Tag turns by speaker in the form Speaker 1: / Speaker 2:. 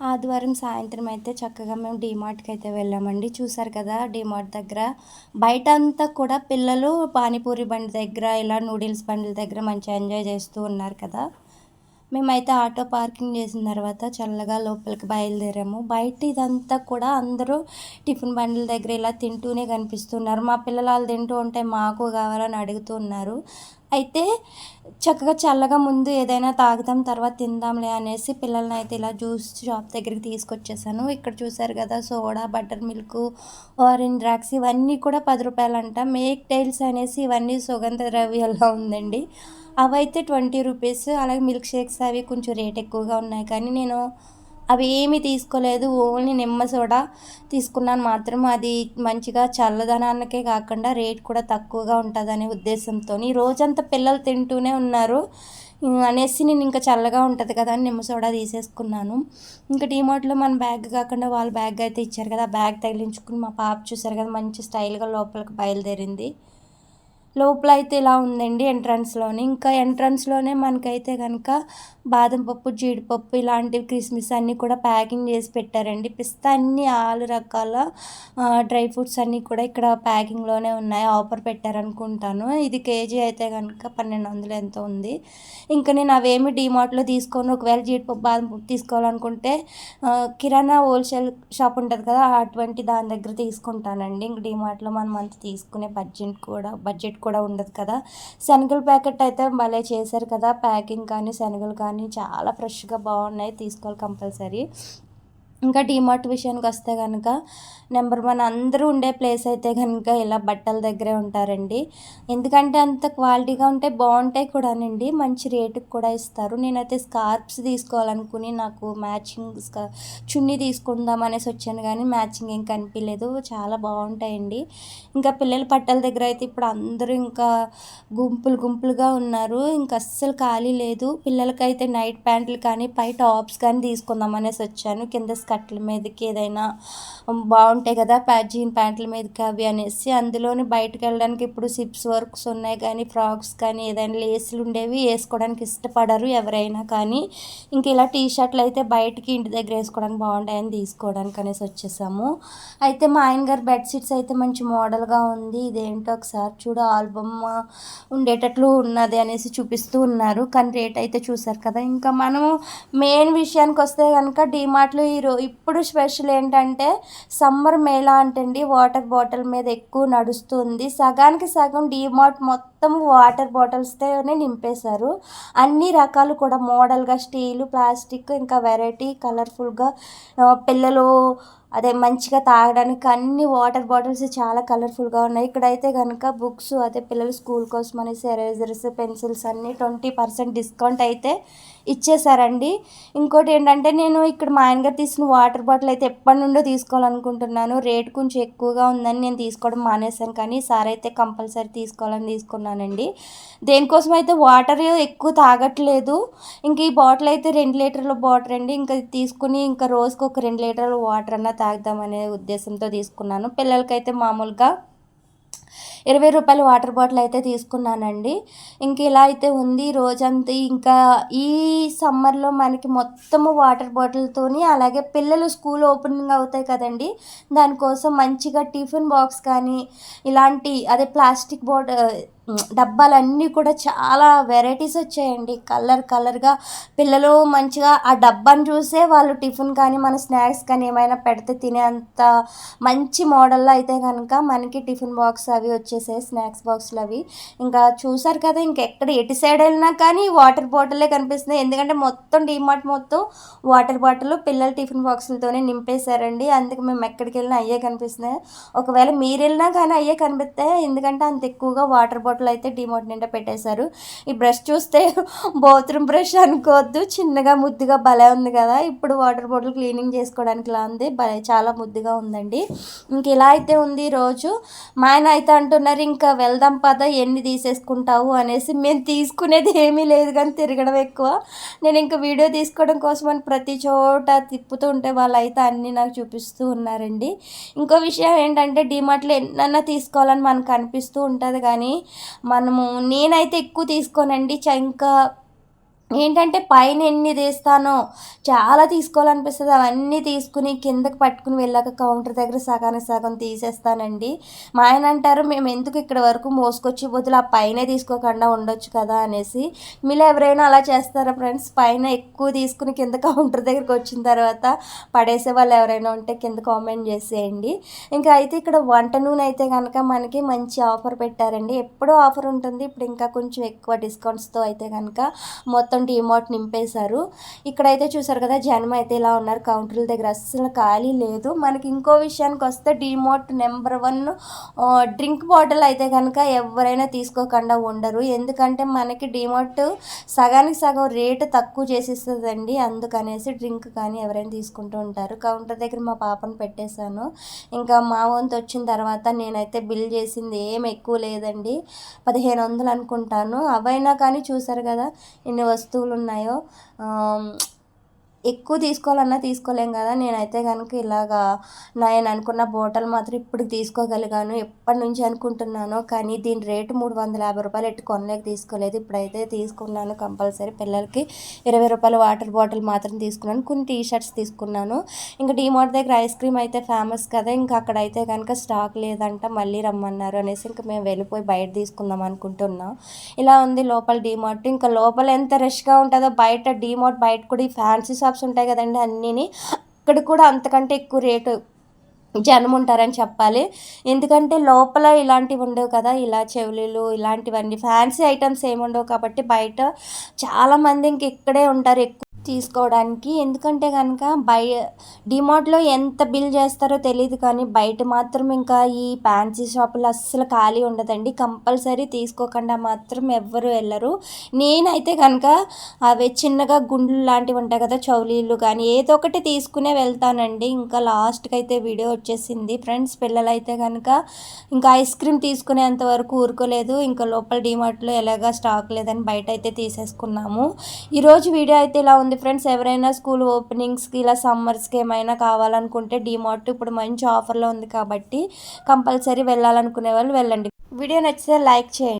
Speaker 1: ఆదివారం సాయంత్రం అయితే చక్కగా మేము డీమార్ట్కి అయితే వెళ్ళామండి. చూసారు కదా డీమార్ట్ దగ్గర బయట అంతా కూడా పిల్లలు పానీపూరి బండి దగ్గర ఇలా నూడిల్స్ బండిల దగ్గర మంచిగా ఎంజాయ్ చేస్తూ ఉన్నారు కదా. మేమైతే ఆటో పార్కింగ్ చేసిన తర్వాత చల్లగా లోపలికి బయలుదేరాము. బయట ఇదంతా కూడా అందరూ టిఫిన్ బండ్ల దగ్గర ఇలా తింటూనే కనిపిస్తున్నారు. మా పిల్లలు వాళ్ళు తింటూ ఉంటే మాకు కావాలని అడుగుతూ ఉన్నారు. అయితే చక్కగా చల్లగా ముందు ఏదైనా తాగుదాం తర్వాత తిందాంలే అనేసి పిల్లల్ని అయితే ఇలా జ్యూస్ షాప్ దగ్గరికి తీసుకొచ్చేసాను. ఇక్కడ చూసారు కదా soda butter milk orange drinks ఇవన్నీ కూడా పది రూపాయలంట. మేక్ టైల్స్ అనేసి ఇవన్నీ సుగంధ ద్రవ్యాల్లో ఉందండి. అవైతే ట్వంటీ రూపీస్. అలాగే మిల్క్ షేక్స్ అవి కొంచెం రేట్ ఎక్కువగా ఉన్నాయి. కానీ నేను అవి ఏమీ తీసుకోలేదు ఓన్లీ నిమ్మ సోడా తీసుకున్నాను మాత్రం. అది మంచిగా చల్లదనానికే కాకుండా రేట్ కూడా తక్కువగా ఉంటుందనే ఉద్దేశంతో రోజంతా పిల్లలు తింటూనే ఉన్నారు. అనేసి నేను ఇంకా చల్లగా ఉంటుంది కదా అని నిమ్మ సోడా తీసేసుకున్నాను. ఇంకా డీమార్ట్లో మన బ్యాగ్ కాకుండా వాళ్ళ బ్యాగ్ అయితే ఇచ్చారు కదా బ్యాగ్ తగిలించుకుని మా పాప చూసారు కదా మంచి స్టైల్గా లోపలికి బయలుదేరింది. లోపల అయితే ఇలా ఉందండి ఎంట్రన్స్లోనే ఇంకా ఎంట్రన్స్లోనే మనకైతే కనుక బాదం పప్పు జీడిపప్పు ఇలాంటివి క్రిస్మస్ అన్నీ కూడా ప్యాకింగ్ చేసి పెట్టారండి. పిస్తా అన్ని ఆరు రకాల డ్రై ఫ్రూట్స్ అన్నీ కూడా ఇక్కడ ప్యాకింగ్లోనే ఉన్నాయి. ఆఫర్ పెట్టారనుకుంటాను. ఇది కేజీ అయితే కనుక పన్నెండు వందలు ఎంతో ఉంది. ఇంకా నేను అవేమి డిమార్ట్లో తీసుకొని ఒకవేళ జీడిపప్పు బాదం పప్పు తీసుకోవాలనుకుంటే కిరాణా హోల్సేల్ షాప్ ఉంటుంది కదా అటువంటి దాని దగ్గర తీసుకుంటానండి. ఇంక డిమార్ట్లో మనం అంత తీసుకునే బడ్జెట్ కూడా బడ్జెట్ కూడా ఉండదు కదా. శనగల ప్యాకెట్ అయితే భలే చేశారు కదా. ప్యాకింగ్ కానీ శనగలు కానీ చాలా ఫ్రెష్గా బాగున్నాయి. తీసుకోవాలి కంపల్సరీ. ఇంకా డీమార్ట్ విషయానికి వస్తే కనుక నెంబర్ వన్ అందరూ ఉండే ప్లేస్ అయితే కనుక ఇలా బట్టల దగ్గరే ఉంటారండి. ఎందుకంటే అంత క్వాలిటీగా ఉంటే బాగుంటాయి కూడానండి. మంచి రేటుకి కూడా ఇస్తారు. నేనైతే స్కార్ప్స్ తీసుకోవాలనుకుని నాకు మ్యాచింగ్ స్కా చున్నీ తీసుకుందాం అనేసి వచ్చాను కానీ మ్యాచింగ్ ఏం కనిపించలేదు చాలా బాగుంటాయండి. ఇంకా పిల్లల బట్టల దగ్గర అయితే ఇప్పుడు అందరూ ఇంకా గుంపులు గుంపులుగా ఉన్నారు. ఇంకా అస్సలు ఖాళీ లేదు. పిల్లలకైతే నైట్ ప్యాంట్లు కానీ పై టాప్స్ కానీ తీసుకుందాం అనేసి వచ్చాను. కింద స్కర్ట్ల మీదకి ఏదైనా బాగుంటాయి కదా జీన్ ప్యాంట్ల మీదకి అవి అనేసి అందులోని బయటకు వెళ్ళడానికి ఇప్పుడు సిప్స్ వర్క్స్ ఉన్నాయి కానీ ఫ్రాక్స్ కానీ ఏదైనా లేసులు ఉండేవి వేసుకోవడానికి ఇష్టపడరు ఎవరైనా కానీ. ఇంక ఇలా టీ షర్ట్లు అయితే బయటికి ఇంటి దగ్గర వేసుకోవడానికి బాగుంటాయని తీసుకోవడానికి అనేసి వచ్చేసాము. అయితే మా ఆయన గారు బెడ్షీట్స్ అయితే మంచి మోడల్గా ఉంది. ఇదేంటో ఒకసారి చూడు ఆల్బమ్ ఉండేటట్లు ఉన్నది అనేసి చూపిస్తూ ఉన్నారు. కానీ రేట్ అయితే చూసారు కదా. ఇంకా మనము మెయిన్ విషయానికి వస్తే కనుక డిమార్ట్లో ఈరో ఇప్పుడు స్పెషల్ ఏంటంటే సమ్మర్ మేళా అంటండి వాటర్ బాటిల్ మీద ఎక్కువ నడుస్తుంది. సగానికి సగం డీమార్ట్ మొత్తం మొత్తం వాటర్ బాటిల్స్తోనే నింపేశారు. అన్ని రకాలు కూడా మోడల్గా స్టీలు ప్లాస్టిక్ ఇంకా వెరైటీ కలర్ఫుల్గా పిల్లలు అదే మంచిగా తాగడానికి అన్ని వాటర్ బాటిల్స్ చాలా కలర్ఫుల్గా ఉన్నాయి. ఇక్కడైతే కనుక బుక్స్ అదే పిల్లలు స్కూల్ కోసం అనేసి ఎరేజర్స్ పెన్సిల్స్ అన్నీ ట్వంటీ పర్సెంట్ డిస్కౌంట్ అయితే ఇచ్చేసారండి ఇంకోటి ఏంటంటే నేను ఇక్కడ మా ఆయనగారు తీసిన వాటర్ బాటిల్ అయితే ఎప్పటి నుండో తీసుకోవాలనుకుంటున్నాను. రేట్ కొంచెం ఎక్కువగా ఉందని నేను తీసుకోవడం మానేశాను. కానీ సార్ అయితే కంపల్సరీ తీసుకోవాలని తీసుకున్నాను. తీసుకున్నానండి. దేనికోసం అయితే వాటర్ ఎక్కువ తాగట్లేదు ఇంక ఈ బాటిల్ అయితే రెండు లీటర్ల బాటిల్ అండి. ఇంకా తీసుకుని ఇంకా రోజుకి ఒక రెండు లీటర్ల వాటర్ అన్న తాగుదామనే ఉద్దేశంతో తీసుకున్నాను. పిల్లలకైతే మామూలుగా ఇరవై రూపాయల వాటర్ బాటిల్ అయితే తీసుకున్నానండి. ఇంక ఇలా అయితే ఉంది. రోజంతా ఇంకా ఈ సమ్మర్లో మనకి మొత్తము వాటర్ బాటిల్తోని అలాగే పిల్లలు స్కూల్ ఓపెనింగ్ అవుతాయి కదండి. దానికోసం మంచిగా టిఫిన్ బాక్స్ కానీ ఇలాంటి అదే ప్లాస్టిక్ బాటిల్ డబ్బాలన్నీ కూడా చాలా వెరైటీస్ వచ్చాయండి. కలర్ కలర్గా పిల్లలు మంచిగా ఆ డబ్బాను చూసే వాళ్ళు టిఫిన్ కానీ మన స్నాక్స్ కానీ ఏమైనా పెడితే తినే అంత మంచి మోడల్లో అయితే కనుక మనకి టిఫిన్ బాక్స్ అవి వచ్చేసాయి. స్నాక్స్ బాక్స్లు అవి. ఇంకా చూసారు కదా ఇంకెక్కడ ఎటు సైడ్ వెళ్ళినా కానీ వాటర్ బాటిలే కనిపిస్తున్నాయి. ఎందుకంటే మొత్తం డీమార్ట్ మొత్తం వాటర్ బాటిల్ పిల్లల టిఫిన్ బాక్సులతోనే నింపేశారండి. అందుకే మేము ఎక్కడికి వెళ్ళినా అయ్యే కనిపిస్తున్నాయి. ఒకవేళ మీరు వెళ్ళినా కానీ అయ్యే కనిపిస్తాయి. ఎందుకంటే అంత ఎక్కువగా వాటర్ బాటిల్ బాటిల్ అయితే డిమోట్ నిండా పెట్టేశారు. ఈ బ్రష్ చూస్తే బాత్రూమ్ బ్రష్ అనుకోవద్దు. చిన్నగా ముద్దుగా భలే ఉంది కదా. ఇప్పుడు వాటర్ బాటిల్ క్లీనింగ్ చేసుకోవడానికి ఇలా ఉంది. భలే చాలా ముద్దుగా ఉందండి. ఇంక ఇలా అయితే ఉంది రోజు. మా ఆయన అయితే అంటున్నారు ఇంకా వెళ్దాం పద ఎన్ని తీసేసుకుంటావు? అనేసి. మేము తీసుకునేది ఏమీ లేదు కానీ తిరగడం ఎక్కువ. నేను ఇంకా వీడియో తీసుకోవడం కోసం అని ప్రతి చోట తిప్పుతూ ఉంటే వాళ్ళు అయితే అన్నీ నాకు చూపిస్తూ ఉన్నారండి. ఇంకో విషయం ఏంటంటే డిమార్ట్లో ఎన్నన్నా తీసుకోవాలని మనకు అనిపిస్తూ ఉంటుంది కానీ మనము నేనైతే ఎక్కువ తీసుకోనండి ఇంకా ఏంటంటే పైన ఎన్ని తీస్తానో చాలా తీసుకోవాలనిపిస్తుంది. అవన్నీ తీసుకుని కిందకి పట్టుకుని వెళ్ళాక కౌంటర్ దగ్గర సగానికి సగం తీసేస్తానండి. మా ఆయన అంటారు మేము ఎందుకు ఇక్కడ వరకు మోసుకొచ్చి బదులు ఆ పైనే తీసుకోకుండా ఉండొచ్చు కదా అనేసి. మీరు ఎవరైనా అలా చేస్తారా ఫ్రెండ్స్? పైన ఎక్కువ తీసుకుని కింద కౌంటర్ దగ్గరికి వచ్చిన తర్వాత పడేసే వాళ్ళు ఎవరైనా ఉంటే కింద కామెంట్ చేసేయండి. ఇంకా అయితే ఇక్కడ వంట నూనె అయితే కనుక మనకి మంచి ఆఫర్ పెట్టారండి. ఎప్పుడూ ఆఫర్ ఉంటుంది. ఇప్పుడు ఇంకా కొంచెం ఎక్కువ డిస్కౌంట్స్తో అయితే కనుక మొత్తం మొత్తం డిమార్ట్ నింపేశారు. ఇక్కడైతే చూసారు కదా జనం అయితే ఇలా ఉన్నారు. కౌంటర్ల దగ్గర అస్సలు ఖాళీ లేదు. మనకి ఇంకో విషయానికి వస్తే DMart number one drink bottle అయితే కనుక ఎవరైనా తీసుకోకుండా ఉండరు. ఎందుకంటే మనకి డిమార్ట్ సగానికి సగం రేటు తక్కువ చేసిస్తుందండి. అందుకనేసి డ్రింక్ కానీ ఎవరైనా తీసుకుంటూ ఉంటారు. కౌంటర్ దగ్గర మా పాపను పెట్టేశాను. ఇంకా మా వంతు వచ్చిన తర్వాత నేనైతే బిల్ చేసింది ఏం ఎక్కువ లేదండి. పదిహేను వందలు అనుకుంటాను. అవైనా కానీ చూసారు కదా ఇన్ని వస్తువులు వస్తువులు ఉన్నాయో ఎక్కువ తీసుకోవాలన్నా తీసుకోలేం కదా. నేనైతే కనుక ఇలాగా నేను అనుకున్న బోటల్ మాత్రం ఇప్పుడు తీసుకోగలిగాను. ఎప్పటి నుంచి అనుకుంటున్నాను కానీ దీని రేటు మూడు వందల యాభై రూపాయలు ఎట్టు కొనలేక తీసుకోలేదు. ఇప్పుడైతే తీసుకున్నాను కంపల్సరీ పిల్లలకి. ఇరవై రూపాయల వాటర్ బాటిల్ మాత్రం తీసుకున్నాను. కొన్ని టీ షర్ట్స్ తీసుకున్నాను. ఇంకా డీమార్ట్ దగ్గర ఐస్ క్రీమ్ అయితే ఫేమస్ కదా. ఇంకా అక్కడైతే కనుక స్టాక్ లేదంట మళ్ళీ రమ్మన్నారు అనేసి ఇంకా మేము వెళ్ళిపోయి బయట తీసుకుందాం అనుకుంటున్నాం. ఇలా ఉంది లోపల డీమార్ట్. ఇంకా లోపల ఎంత రష్గా ఉంటుందో బయట డీమార్ట్ బయట కూడా ఈ ఫ్యాన్సీ షాప్స్ ఉంటాయి కదండి అన్నీ అక్కడ కూడా అంతకంటే ఎక్కువ రేటు జనం ఉంటారని చెప్పాలి. ఎందుకంటే లోపల ఇలాంటివి ఉండవు కదా ఇలా చెవులీలు ఇలాంటివన్నీ. ఫ్యాన్సీ ఐటమ్స్ ఏమి ఉండవు కాబట్టి బయట చాలామంది ఇంక ఇక్కడే ఉంటారు ఎక్కువ తీసుకోవడానికి. ఎందుకంటే కనుక బై డిమార్ట్లో ఎంత బిల్ చేస్తారో తెలియదు కానీ బయట మాత్రం ఇంకా ఈ ఫ్యాన్సీ షాపులు అస్సలు ఖాళీ ఉండదండి. కంపల్సరీ తీసుకోకుండా మాత్రం ఎవ్వరు వెళ్ళరు. నేనైతే కనుక అవి చిన్నగా గుండ్లు లాంటివి ఉంటాయి కదా చౌలీలు కానీ ఏదో ఒకటి తీసుకునే వెళ్తానండి. ఇంకా లాస్ట్కి అయితే వీడియో వచ్చేసింది. ఫ్రెండ్స్ పిల్లలు అయితే కనుక ఇంకా ఐస్ క్రీమ్ తీసుకునేంత వరకు ఊరుకోలేదు. ఇంకా లోపల డిమార్ట్లో ఎలాగా స్టాక్ లేదని బయట అయితే తీసేసుకున్నాము ఈరోజు వీడియో అయితే ఇలా ఉంది ఫ్రెండ్స్. ఎవరైనా స్కూల్ ఓపెనింగ్స్కి ఇలా సమ్మర్స్కి ఏమైనా కావాలనుకుంటే డిమార్ట్ ఇప్పుడు మంచి ఆఫర్లో ఉంది కాబట్టి కంపల్సరీ వెళ్ళాలనుకునే వాళ్ళు వెళ్ళండి. వీడియో నచ్చితే లైక్ చేయండి.